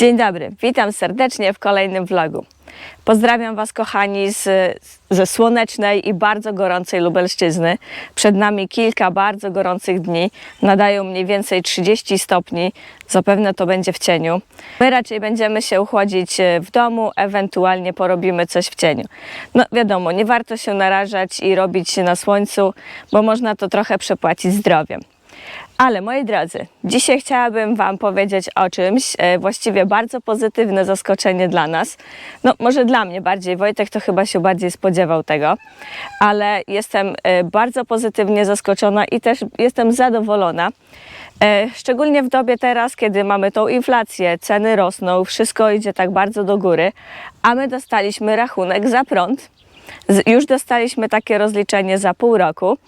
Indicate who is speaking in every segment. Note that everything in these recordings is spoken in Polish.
Speaker 1: Dzień dobry, witam serdecznie w kolejnym vlogu. Pozdrawiam Was, kochani, z, ze słonecznej i bardzo gorącej Lubelszczyzny. Przed nami kilka bardzo gorących dni. Nadają mniej więcej 30 stopni. Zapewne to będzie w cieniu. My raczej będziemy się chłodzić e, w domu, ewentualnie porobimy coś w cieniu. No wiadomo, nie warto się narażać i robić na słońcu, bo można to trochę przepłacić zdrowiem. Ale moi drodzy, dzisiaj chciałabym Wam powiedzieć o czymś, e, właściwie bardzo pozytywne zaskoczenie dla nas. No, może dla mnie bardziej, Wojtek to chyba się bardziej spodziewał tego, ale jestem e, bardzo pozytywnie zaskoczona i też jestem zadowolona. E, Szczególnie w dobie teraz, kiedy mamy tą inflację, ceny rosną, wszystko idzie tak bardzo do góry, a my dostaliśmy rachunek za prąd. Już dostaliśmy takie rozliczenie za pół roku.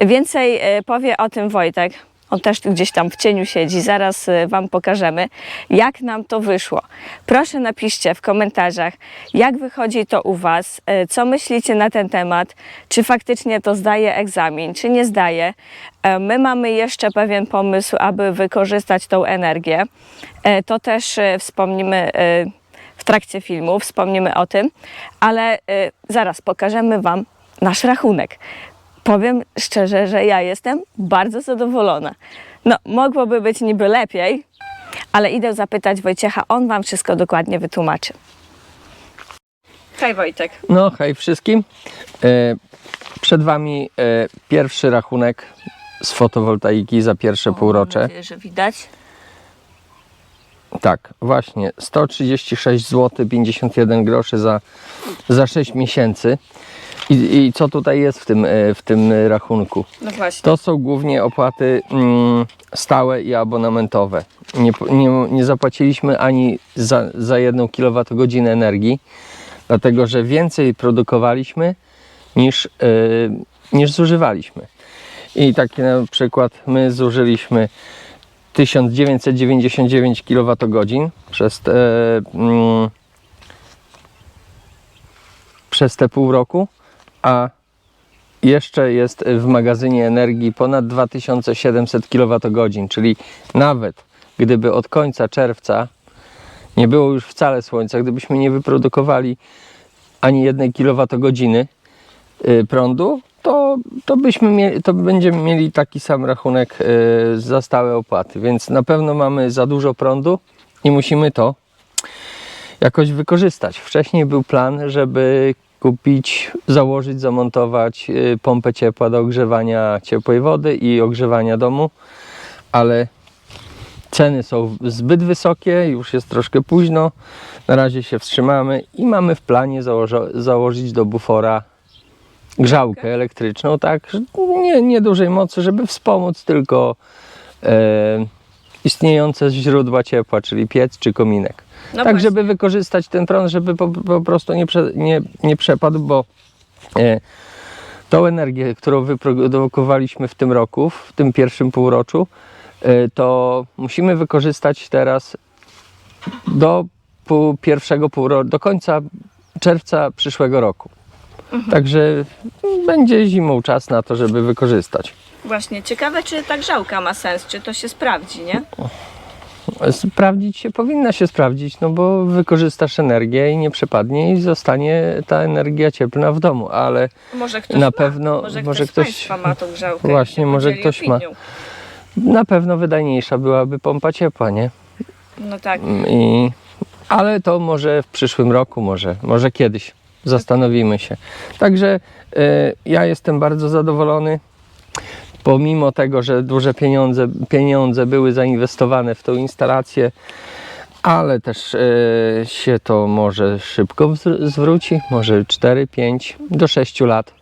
Speaker 1: Więcej e, powie o tym Wojtek. On też gdzieś tam w cieniu siedzi. Zaraz e, Wam pokażemy, jak nam to wyszło. Proszę napiszcie w komentarzach, jak wychodzi to u Was, e, co myślicie na ten temat, czy faktycznie to zdaje egzamin, czy nie zdaje. My mamy jeszcze pewien pomysł, aby wykorzystać tą energię. To też wspomnimy trakcie filmu, wspomnimy o tym, ale y, zaraz pokażemy Wam nasz rachunek. Powiem szczerze, że ja jestem bardzo zadowolona. No, mogłoby być niby lepiej, ale idę zapytać Wojciecha, on Wam wszystko dokładnie wytłumaczy. Hej Wojtek.
Speaker 2: No, hej wszystkim. E, Przed Wami e, pierwszy rachunek z fotowoltaiki za pierwsze półrocze.
Speaker 1: Mam nadzieję, że widać.
Speaker 2: Tak, właśnie 136 zł 51 groszy za, za 6 miesięcy. I, I co tutaj jest w tym, e, w tym rachunku?
Speaker 1: No właśnie.
Speaker 2: To są głównie opłaty mm, stałe i abonamentowe. Nie, nie, nie zapłaciliśmy ani za, za 1 kWh energii, dlatego że więcej produkowaliśmy niż, yy, niż zużywaliśmy. I taki na przykład my zużyliśmy 1999 kWh przez te, mm, przez te pół roku, a jeszcze jest w magazynie energii ponad 2700 kWh, czyli nawet gdyby od końca czerwca nie było już wcale słońca, gdybyśmy nie wyprodukowali ani jednej kWh y, prądu, to, byśmy mieli, to będziemy mieli taki sam rachunek y, za stałe opłaty. Więc na pewno mamy za dużo prądu i musimy to jakoś wykorzystać. Wcześniej był plan, żeby kupić, założyć, zamontować y, pompę ciepła do ogrzewania ciepłej wody i ogrzewania domu, ale ceny są zbyt wysokie, już jest troszkę późno. Na razie się wstrzymamy i mamy w planie założyć do bufora grzałkę elektryczną, tak, nie, nie dużej mocy, żeby wspomóc tylko e, istniejące źródła ciepła, czyli piec czy kominek
Speaker 1: No
Speaker 2: tak,
Speaker 1: właśnie.
Speaker 2: żeby wykorzystać ten prąd, żeby po, po prostu nie, prze, nie, nie przepadł, bo e, tą energię, którą wyprodukowaliśmy w tym roku, w tym pierwszym półroczu, e, to musimy wykorzystać teraz do pół, pierwszego półrocza, do końca czerwca przyszłego roku. Także będzie zimą czas na to, żeby wykorzystać.
Speaker 1: Właśnie, ciekawe czy ta grzałka ma sens, czy to się sprawdzi, nie?
Speaker 2: Sprawdzić się powinna się sprawdzić, no bo wykorzystasz energię i nie przepadnie i zostanie ta energia cieplna w domu, ale
Speaker 1: Może ktoś
Speaker 2: Na
Speaker 1: ma.
Speaker 2: pewno-
Speaker 1: może,
Speaker 2: może
Speaker 1: ktoś,
Speaker 2: ktoś-
Speaker 1: ma tą grzałkę.
Speaker 2: Właśnie, może ktoś ma.
Speaker 1: opinią.
Speaker 2: na pewno wydajniejsza byłaby pompa ciepła, nie?
Speaker 1: No tak.
Speaker 2: I, ale to może w przyszłym roku, może, może kiedyś zastanowimy się. Także e, ja jestem bardzo zadowolony. Pomimo tego, że duże pieniądze, pieniądze były zainwestowane w tą instalację, ale też e, się to może szybko zwróci, może 4, 5 do 6 lat.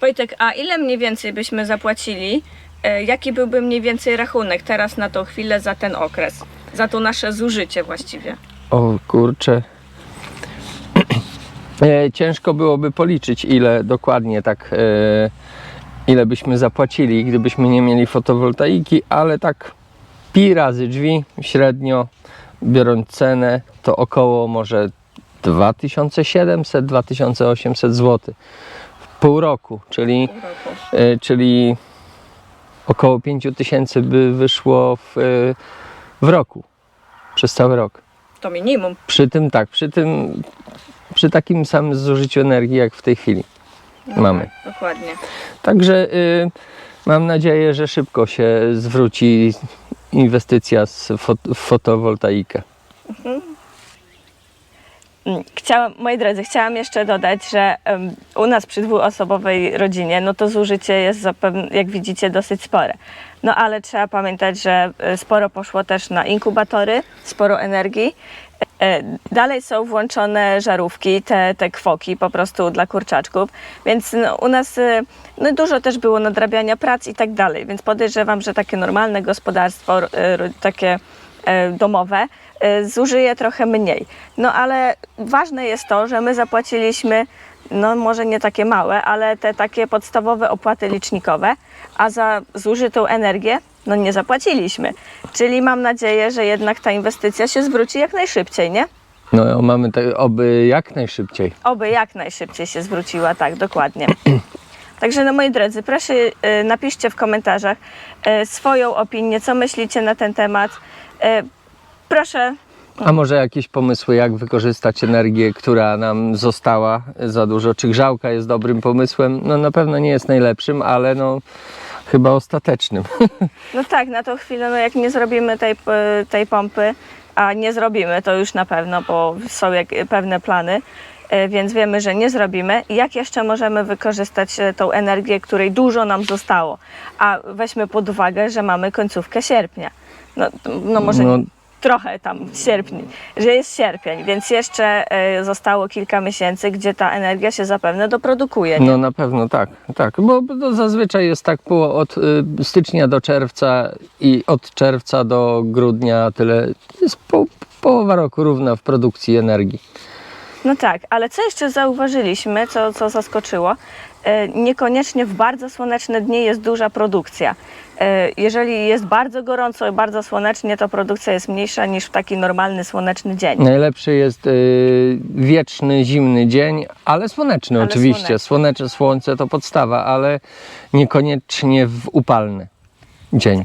Speaker 1: Wojtek, a ile mniej więcej byśmy zapłacili? E, Jaki byłby mniej więcej rachunek teraz na tą chwilę za ten okres? Za to nasze zużycie właściwie.
Speaker 2: O kurczę. E, Ciężko byłoby policzyć, ile dokładnie tak, e, ile byśmy zapłacili, gdybyśmy nie mieli fotowoltaiki, ale tak pi razy drzwi średnio, biorąc cenę, to około może 2700-2800 zł w pół roku, czyli,
Speaker 1: Pół roku.
Speaker 2: e, czyli około 5000 by wyszło w, w roku, przez cały rok.
Speaker 1: To minimum.
Speaker 2: Przy tym tak, przy tym, przy takim samym zużyciu energii jak w tej chwili mamy.
Speaker 1: Dokładnie.
Speaker 2: Także y, mam nadzieję, że szybko się zwróci inwestycja z fot- w fotowoltaikę.
Speaker 1: Mm, Chciałam, moi drodzy, chciałam jeszcze dodać, że em, u nas przy dwuosobowej rodzinie, no to zużycie jest zapewne, jak widzicie, dosyć spore. No ale trzeba pamiętać, że e, sporo poszło też na inkubatory, sporo energii. E, Dalej są włączone żarówki, te, te kwoki po prostu dla kurczaczków, więc no, u nas e, no, dużo też było nadrabiania prac i tak dalej, więc podejrzewam, że takie normalne gospodarstwo, ro- takie e, domowe e, zużyje trochę mniej. No ale ważne jest to, że my zapłaciliśmy, no może nie takie małe, ale te takie podstawowe opłaty licznikowe, a za zużytą energię no nie zapłaciliśmy. Czyli mam nadzieję, że jednak ta inwestycja się zwróci jak najszybciej, nie?
Speaker 2: No mamy te, oby jak najszybciej.
Speaker 1: Oby jak najszybciej się zwróciła, tak, dokładnie. Także no moi drodzy, proszę y, napiszcie w komentarzach y, swoją opinię, co myślicie na ten temat. Y, proszę
Speaker 2: A może jakieś pomysły, jak wykorzystać energię, która nam została za dużo? Czy grzałka jest dobrym pomysłem? No na pewno nie jest najlepszym, ale no chyba ostatecznym.
Speaker 1: No tak, na tą chwilę, no jak nie zrobimy tej, p- tej pompy, a nie zrobimy to już na pewno, bo są jak, pewne plany, e, więc wiemy, że nie zrobimy. Jak jeszcze możemy wykorzystać e, tą energię, której dużo nam zostało? A weźmy pod uwagę, że mamy końcówkę sierpnia. No, no może
Speaker 2: No.
Speaker 1: Trochę tam sierpni, że jest sierpień, więc jeszcze e, zostało kilka miesięcy, gdzie ta energia się zapewne doprodukuje. Nie?
Speaker 2: No na pewno tak, tak, bo to zazwyczaj jest tak po, od y, stycznia do czerwca i od czerwca do grudnia tyle, jest po, połowa roku równa w produkcji energii.
Speaker 1: No tak, ale co jeszcze zauważyliśmy, co, co zaskoczyło? E, Niekoniecznie w bardzo słoneczne dni jest duża produkcja. E, Jeżeli jest bardzo gorąco i bardzo słonecznie, to produkcja jest mniejsza niż w taki normalny słoneczny dzień.
Speaker 2: Najlepszy jest y, wieczny, zimny dzień, ale słoneczny
Speaker 1: Ale
Speaker 2: oczywiście.
Speaker 1: słoneczny.
Speaker 2: Słoneczne słońce to podstawa, ale niekoniecznie w upalny dzień.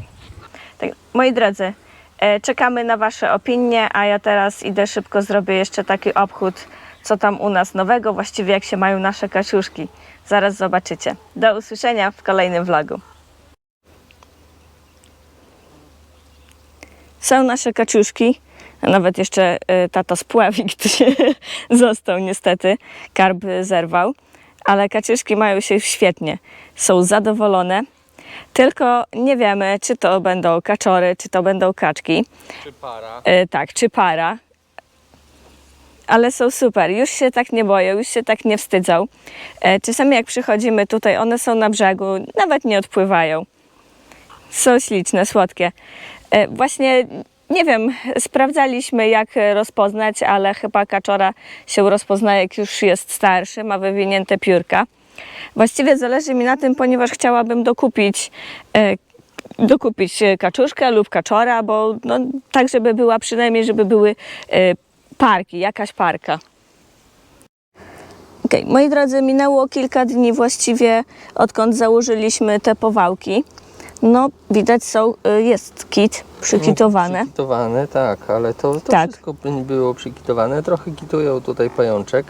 Speaker 1: Tak, moi drodzy, e, czekamy na Wasze opinie, a ja teraz idę szybko zrobię jeszcze taki obchód, co tam u nas nowego, właściwie jak się mają nasze kaczuszki. Zaraz zobaczycie. Do usłyszenia w kolejnym vlogu. Są nasze kaczuszki, a nawet jeszcze e, tato tu się został niestety, karb zerwał, ale kaczuszki mają się świetnie, są zadowolone, tylko nie wiemy, czy to będą kaczory, czy to będą kaczki.
Speaker 2: Czy para?
Speaker 1: E, tak, czy para. Ale są super, już się tak nie boją, już się tak nie wstydzą. E, czasami jak przychodzimy tutaj, one są na brzegu, nawet nie odpływają. Są śliczne, słodkie. E, właśnie nie wiem, sprawdzaliśmy jak rozpoznać, ale chyba kaczora się rozpoznaje jak już jest starszy, ma wywinięte piórka. Właściwie zależy mi na tym, ponieważ chciałabym dokupić e, dokupić e, kaczuszkę lub kaczora, bo no, tak, żeby była przynajmniej, żeby były e, parki, jakaś parka. Okej, moi drodzy, minęło kilka dni właściwie, odkąd założyliśmy te powałki. No, widać są, e, jest kit przykitowane.
Speaker 2: Przykitowane, tak, ale to, to
Speaker 1: Tak.
Speaker 2: wszystko było przykitowane. Trochę kitują tutaj pajączek,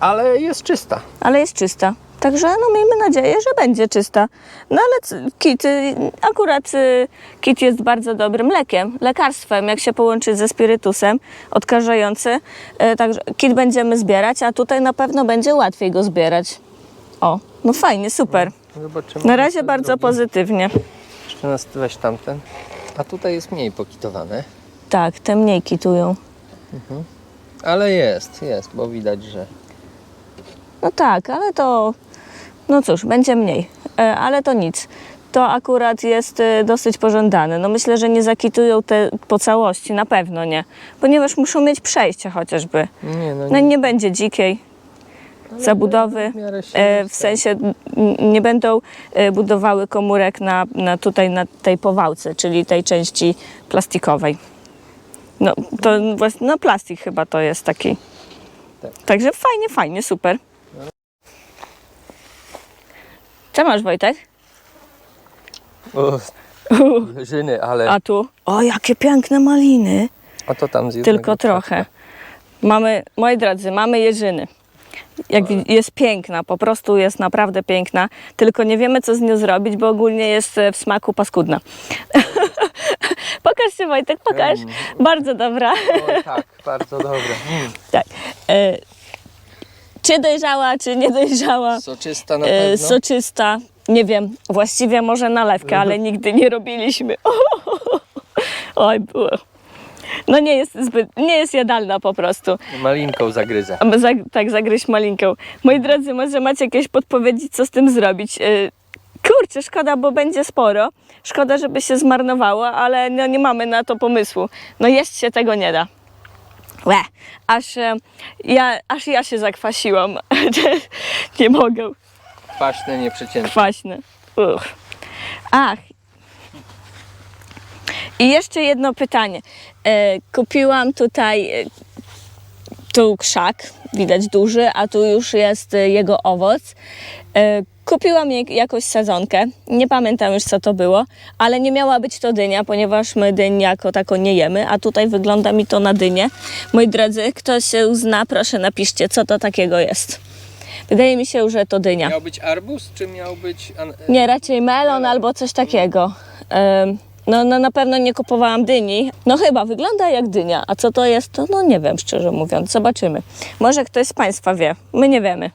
Speaker 2: ale jest czysta.
Speaker 1: ale jest czysta. Także no miejmy nadzieję, że będzie czysta. No ale kit, y, akurat y, kit jest bardzo dobrym lekiem, lekarstwem, jak się połączy ze spirytusem odkażający. Y, Także kit będziemy zbierać, a tutaj na pewno będzie łatwiej go zbierać. O, no fajnie, super.
Speaker 2: Zobaczymy.
Speaker 1: Na razie bardzo
Speaker 2: zrobi.
Speaker 1: pozytywnie.
Speaker 2: Jeszcze nas weź tamten. A tutaj jest mniej pokitowane.
Speaker 1: Tak, te mniej kitują.
Speaker 2: Ale jest, jest, bo widać, że
Speaker 1: No tak, ale to, no cóż, będzie mniej, E, ale to nic. To akurat jest e, dosyć pożądane. No myślę, że nie zakitują te po całości, na pewno nie, ponieważ muszą mieć przejście chociażby.
Speaker 2: nie, no,
Speaker 1: No i nie będzie dzikiej zabudowy,
Speaker 2: w
Speaker 1: e, w sensie nie będą budowały komórek na, na tutaj na tej powałce, czyli tej części plastikowej. No to właśnie, no plastik chyba to jest taki.
Speaker 2: Tak.
Speaker 1: Także fajnie, fajnie, super. Co masz Wojtek?
Speaker 2: O, Jerzyny, ale
Speaker 1: A tu? O, jakie piękne maliny.
Speaker 2: A to tam z jednego
Speaker 1: tylko trochę. Mamy, moi drodzy, mamy jeżyny. Jak jest piękna, po prostu jest naprawdę piękna, tylko nie wiemy co z nią zrobić, bo ogólnie jest e, w smaku paskudna. pokaż się Wojtek, pokaż.
Speaker 2: Mm.
Speaker 1: Bardzo dobra.
Speaker 2: O, tak, bardzo dobre. Mm.
Speaker 1: tak. E, czy dojrzała, czy nie dojrzała?
Speaker 2: Soczysta na
Speaker 1: E,
Speaker 2: pewno.
Speaker 1: soczysta. Nie wiem, właściwie może nalewkę, ale nigdy nie robiliśmy. Oj, było. No nie jest zbyt, nie jest jadalna po prostu.
Speaker 2: Malinką zagryzę.
Speaker 1: Aby Za, tak, zagryźć malinką. Moi drodzy, może macie jakieś podpowiedzi, co z tym zrobić? Yy, kurczę, szkoda, bo będzie sporo. Szkoda, żeby się zmarnowało, ale no, nie mamy na to pomysłu. No jeść się tego nie da. Łe, aż, e, ja, aż ja się zakwasiłam. nie mogę.
Speaker 2: Kwaśne, nieprzeciętne.
Speaker 1: Kwaśne. Uch. Ach. I jeszcze jedno pytanie. E, kupiłam tutaj e, tu krzak, widać duży, a tu już jest e, jego owoc. E, kupiłam jakąś sadzonkę, nie pamiętam już co to było, ale nie miała być to dynia, ponieważ my dyń jako tako nie jemy, a tutaj wygląda mi to na dynię. Moi drodzy, ktoś się zna, proszę napiszcie, co to takiego jest. Wydaje mi się, że to dynia.
Speaker 2: Miał być arbuz, czy miał być...
Speaker 1: Nie, raczej melon albo coś takiego. Ym, No, no na pewno nie kupowałam dyni. No chyba wygląda jak dynia. A co to jest, to no nie wiem szczerze mówiąc. Zobaczymy. Może ktoś z Państwa wie. My nie wiemy.